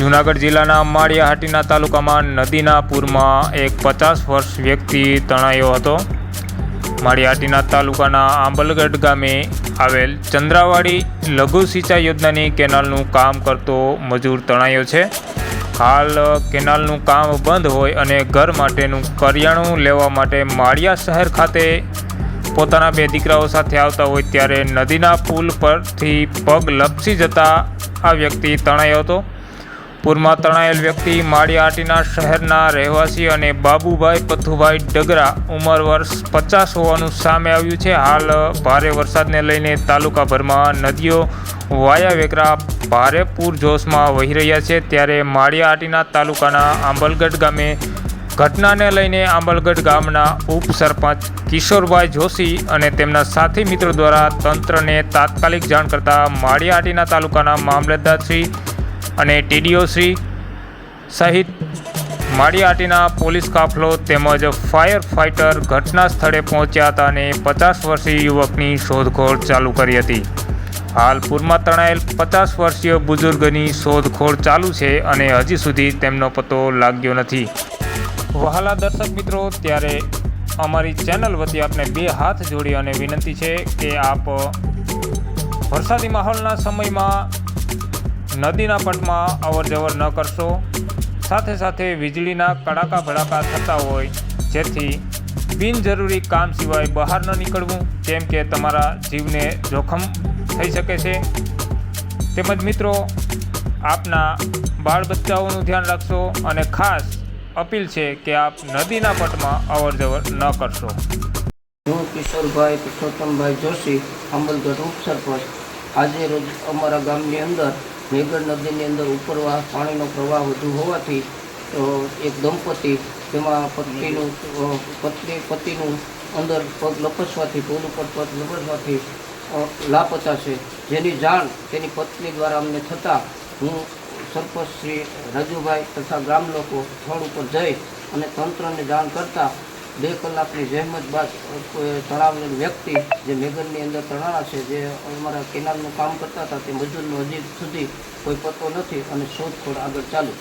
જૂનાગઢ જિલ્લાના માળિયાહાટીના તાલુકામાં નદીના પૂરમાં એક પચાસ વર્ષ વ્યક્તિ તણાયો હતો. માળિયાહાટીના તાલુકાના આંબલગઢ ગામે આવેલ ચંદ્રાવાડી લઘુ સિંચાઈ યોજનાની કેનાલનું કામ કરતો મજૂર તણાયો છે. હાલ કેનાલનું કામ બંધ હોય અને ઘર માટેનું કરિયાણું લેવા માટે માળિયા શહેર ખાતે પોતાના બે દીકરાઓ સાથે આવતા હોય ત્યારે નદીના પુલ પરથી પગ લપસી જતા આ વ્યક્તિ તણાયો હતો. પૂરમાં તણાયેલ વ્યક્તિ માળિયાહાટીના શહેરના રહેવાસી અને બાબુભાઈ પથુભાઈ ડગરા ઉંમર વર્ષ પચાસ હોવાનું સામે આવ્યું છે. હાલ ભારે વરસાદને લઈને તાલુકાભરમાં નદીઓ વાયા વેકરા ભારે પૂરજોશમાં વહી રહ્યા છે. ત્યારે માળિયાહાટીના તાલુકાના આંબલગઢ ગામે ઘટનાને લઈને આંબલગઢ ગામના ઉપસરપંચ કિશોરભાઈ જોશી અને તેમના સાથી મિત્રો દ્વારા તંત્રને તાત્કાલિક જાણ કરતા માળિયાહાટીના તાલુકાના મામલતદારશ્રી અને ટીડીઓ શ્રી સહિત માળિયાહાટીના પોલીસ કાફલો તેમજ ફાયર ફાઇટર ઘટના સ્થળે પહોંચ્યા હતા અને પચાસ વર્ષીય યુવકની શોધખોળ ચાલુ કરી હતી. હાલ પૂરમાં તણાયેલ પચાસ વર્ષીય બુઝુર્ગની શોધખોળ ચાલુ છે અને હજી સુધી તેમનો પતો લાગ્યો નથી. વહાલા દર્શક મિત્રો, ત્યારે અમારી ચેનલ વતી આપને બે હાથ જોડી અને વિનંતી છે કે આપ વરસાદી માહોલના સમયમાં નદીના પટમાં અવર જવર ન કરશો. સાથે સાથે વીજળીના કડાકા ભડાકા થતા હોય, જેથી બિનજરૂરી કામ સિવાય બહાર ન નીકળવું કેમ કે તમારા જીવને જોખમ થઈ શકે છે. તેમજ મિત્રો, આપના બાળ બચ્ચાઓનું ધ્યાન રાખશો અને ખાસ અપીલ છે કે આપ નદીના પટમાં અવર જવર ન કરશો. હું કિશોરભાઈ પુરુષોત્તમભાઈ જોશી અંબલગઢ ઉપસરપંચ. આજે રોજ અમારા ગામની અંદર મેઘર નદીની અંદર ઉપરવા પાણીનો પ્રવાહ વધુ હોવાથી એક દંપતી તેમાં પત્નીનું પત્ની, પતિનું અંદર પગ લપસવાથી પુલ ઉપર પગ લપસવાથી લાપતા છે જેની જાણ તેની પત્ની દ્વારા અમને થતાં હું સરપંચ શ્રી રાજુભાઈ તથા ગ્રામ લોકો સ્થળ ઉપર જઈ અને તંત્રને જાણ કરતાં બે કલાકની જહેમત બાદ તણાવેલ વ્યક્તિ જે મેઘરની અંદર તણાણા છે, જે અમારા કેનાલનું કામ કરતા હતા, તે મજૂરનો હજી સુધી કોઈ પતો નથી અને શોધખોળ આગળ ચાલુ.